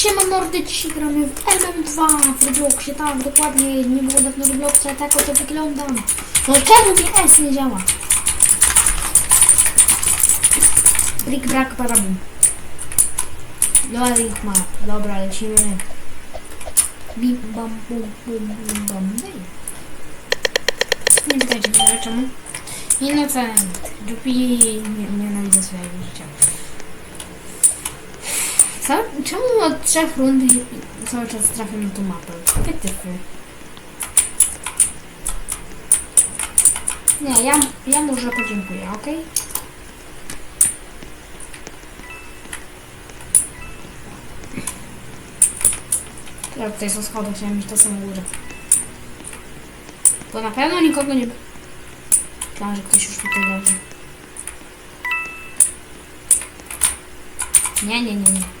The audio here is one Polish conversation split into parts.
Siema mordy, dzisiaj gramy w MM2 w Robloxie, tak, dokładnie, nie było dawno Robloxa, tak oto wyglądam. No czemu mi S nie działa? Brick brak parabum. Loading map, dobra, lecimy. Bim bam bum bum bum bam. Nie pytajcie mnie, czemu. Innocent, Jupi, nie, nienawidzę swojego życia. Co? Czemu od trzech rund cały czas trafię na tą mapę? Wytyfy. Nie, ja, ja może podziękuję, ok? Ja tutaj są schody, chciałem mieć to samo górze. Bo na pewno nikogo nie... Myślałam, że ktoś już tutaj leży. Nie, nie, nie, nie.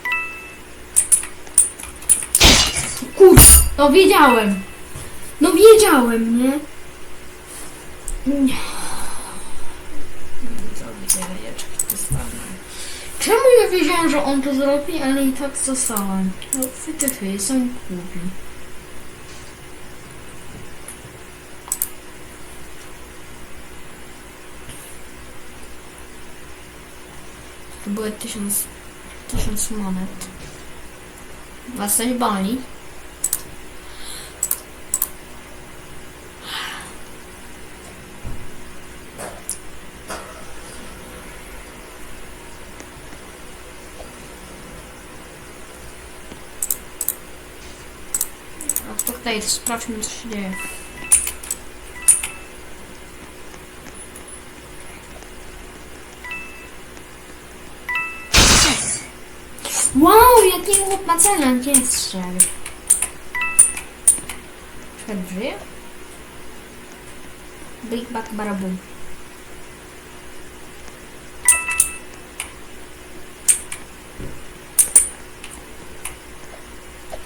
No wiedziałem. No wiedziałem, nie? Co jajeczki dostanę. Czemu ja wiedziałem, że on to zrobi, ale i tak zostałem? No wytyfy, są głupi. To były tysiąc, tysiąc monet. Was coś boli? A to tutaj sprawdźmy co się dzieje. Wow, jaki ma cenę, gdzie jest strzel? Czekaj, żyje? Big Back Barabum.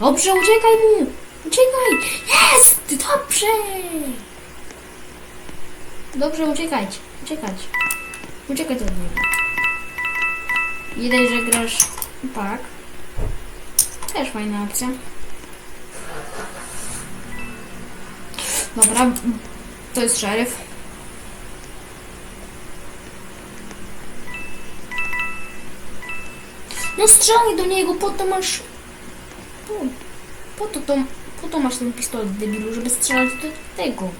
Dobrze, uciekaj mu! Uciekaj! Jest! Dobrze! Dobrze, uciekać. Uciekać. Uciekać od niego. Widać, że grasz tak. Też fajna opcja. Dobra, to jest szeryf. No strzelaj do niego, po to masz... Po, po to, to, to masz ten pistolet, debilu, żeby strzelać do tego.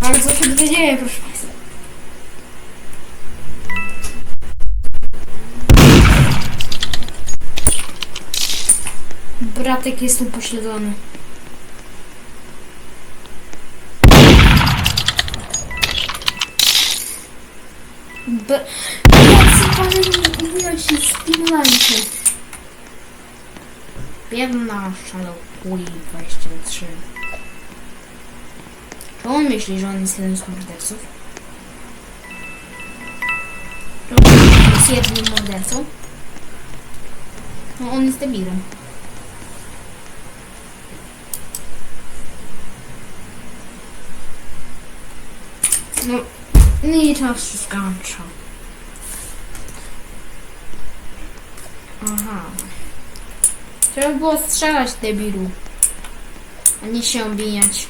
Ale się tutaj dzieje, proszę Państwa? Bratek jest upośledzony. B... Jacy pani mówiła ci stymulanty. Biedna Shadow Queen 23. Czy on myśli, że on jest jeden z morderców? Czy on jest jednym mordercą? No on jest debilem. No, no i czas się skończył. Aha. Trzeba było strzelać debilu. A nie się obijać.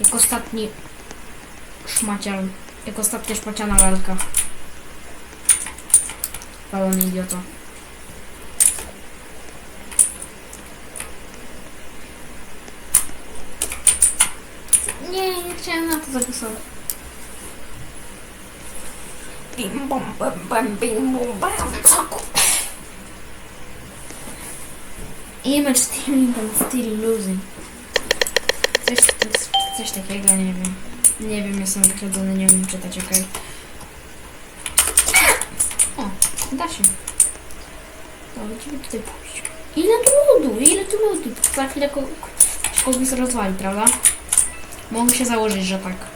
Jak ostatni szmaciar. Jak ostatnia szmaciana lalka. Palony idiota. Nie, nie chciałem na to zagłosować. Bim bom bam bam bim bom bam. Image stealing and still losing. Coś, coś, takiego, nie wiem. Nie wiem, jestem wykledzony, nie umiem czytać, okej. O, da się. To będziemy tutaj pójść. Ile tu ludu, ile tu ludu. Za chwilę ko- kogoś rozwali, prawda? Mogę się założyć, że tak.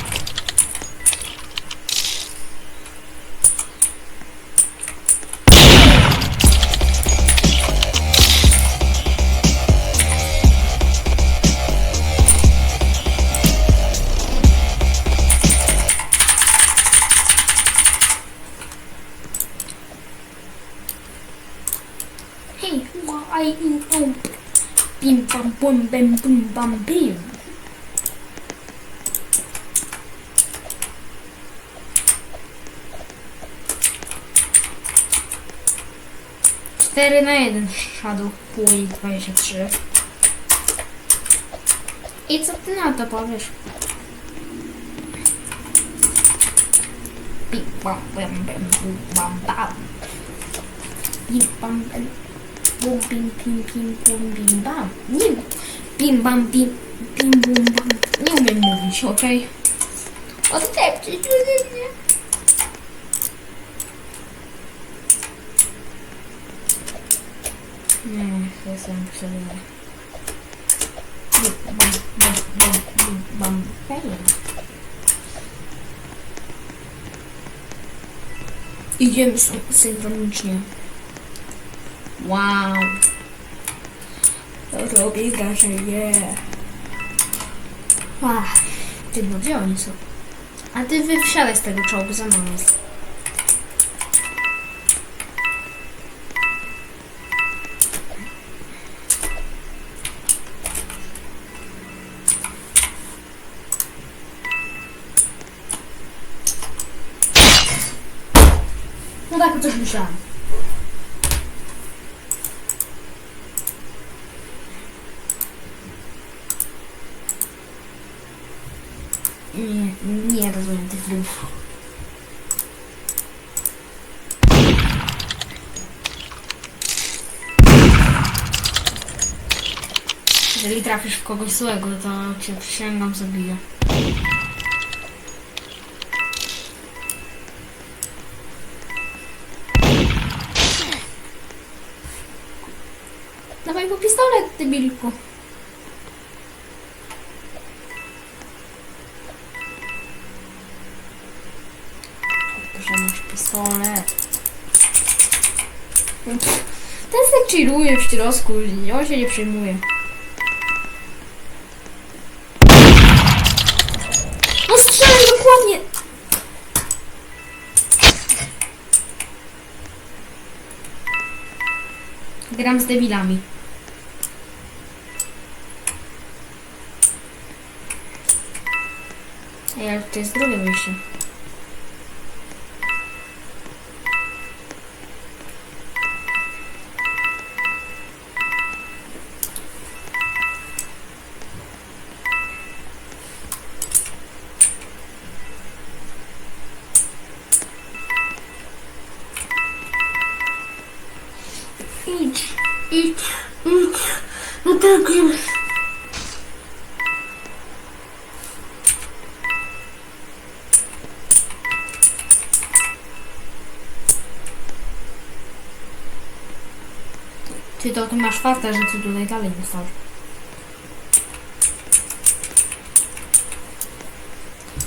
bim bam bum bam bim. Cztery na jeden Shadow Puli 23. I co ty na to powiesz? Bim bam bam bam bum bam bam. Bim. Bum bim bim bim bum bim bam. Nie. Bim bam bim bim bum bam. Nie umiem mówić, okej? Odstępcie się ode mnie. Nie, jestem przegrany. Bum bam bum bum bam bam. Idziemy syn- synchronicznie. Wow. Robię wrażenie. Ach, ty no gdzie oni? A ty wy wsiadaj z tego czołgu, za mną jest. No tak, coś myślałam. Nie, nie rozumiem tych słów. Jeżeli trafisz w kogoś złego, to cię przysięgam zabiję. Dawaj po pistolet, debilku. Proszę, pistolet. Pff, Ten se chilluje w środku, on się nie przejmuje. No strzelaj dokładnie! Gram z debilami. Ej, ale to jest drugie Hiç, hiç. Mutlaka. Ty to ty masz farta, że ty tutaj dalej został.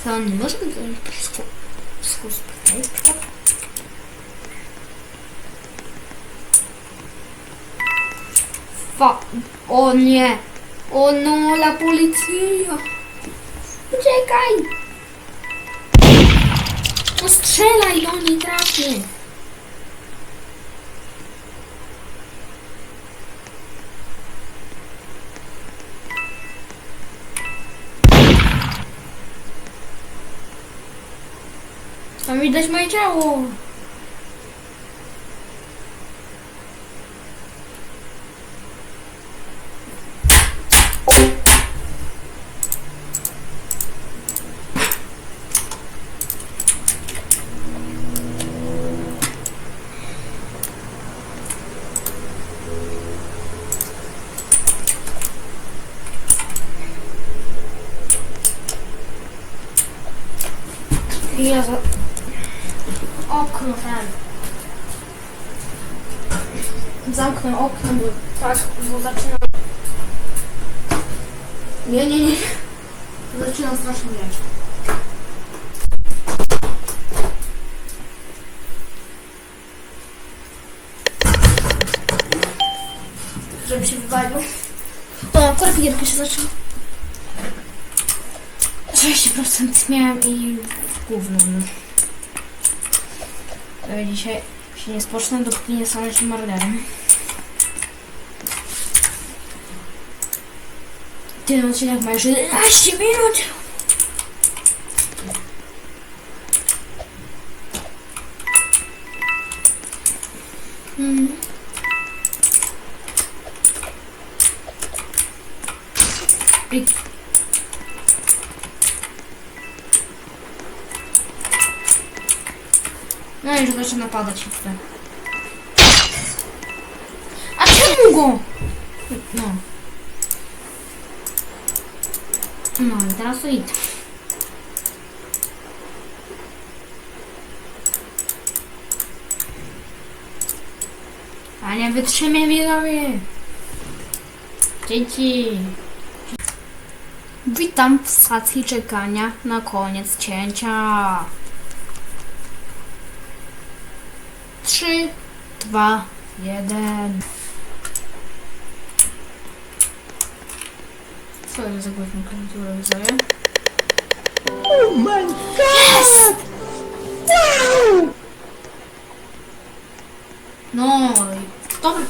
To on nie może być sku... sku... sku... Fa... O nie! O no, la policja! Uciekaj! No strzelaj do niej, trafię! Tam widać moje ciało! Ja za... Okno ten. Zamknę okno, bo tak, bo zaczyna... Nie, nie, nie. Zaczyna strasznie wiać. Żeby się wywalił. O, akurat gierka się zaczęła. 30% miałem i gówno. no. Dzisiaj się nie spocznę, dopóki nie stanę się morderem. Ten odcinek ma już 11 minut. Mm. I No i już zaczyna padać jeszcze. A czemu go? No. No i teraz to idę. A nie wytrzymie widzowie. Dzieci. Witam w stacji czekania na koniec cięcia. Trzy, dwa, jeden. Co jest za głośną klawiaturę widzowie? Oh my god! No! No i dobra.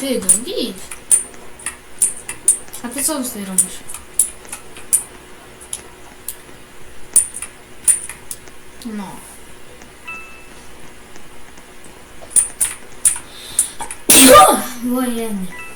Ty, git. A ty co tutaj robisz? No. военных.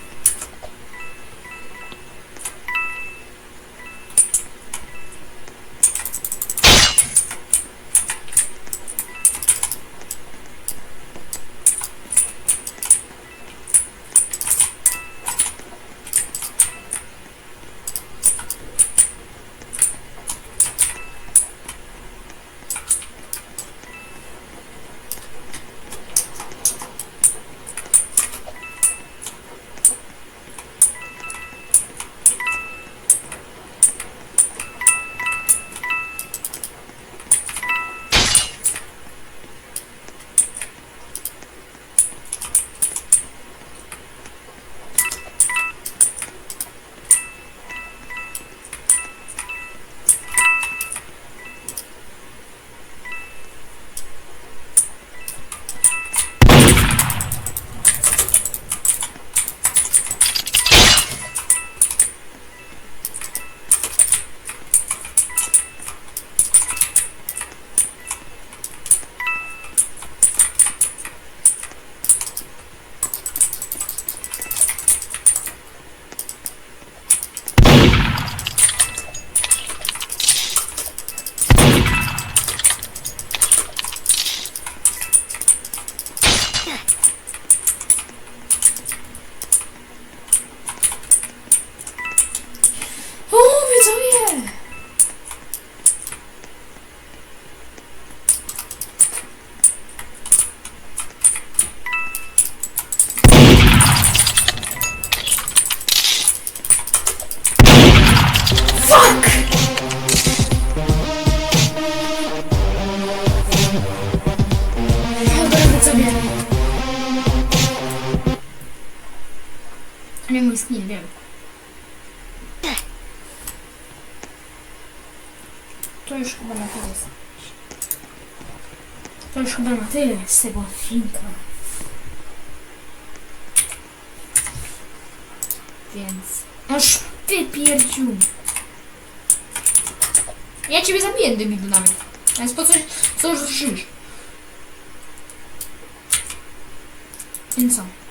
To nie wiem. To już chyba na tyle jest. To już chyba na tyle z tego odcinka. Więc... Aż ty pierdziu. Ja ciebie zabiję, debilu. Więc po coś, co już żyjesz. Więc co?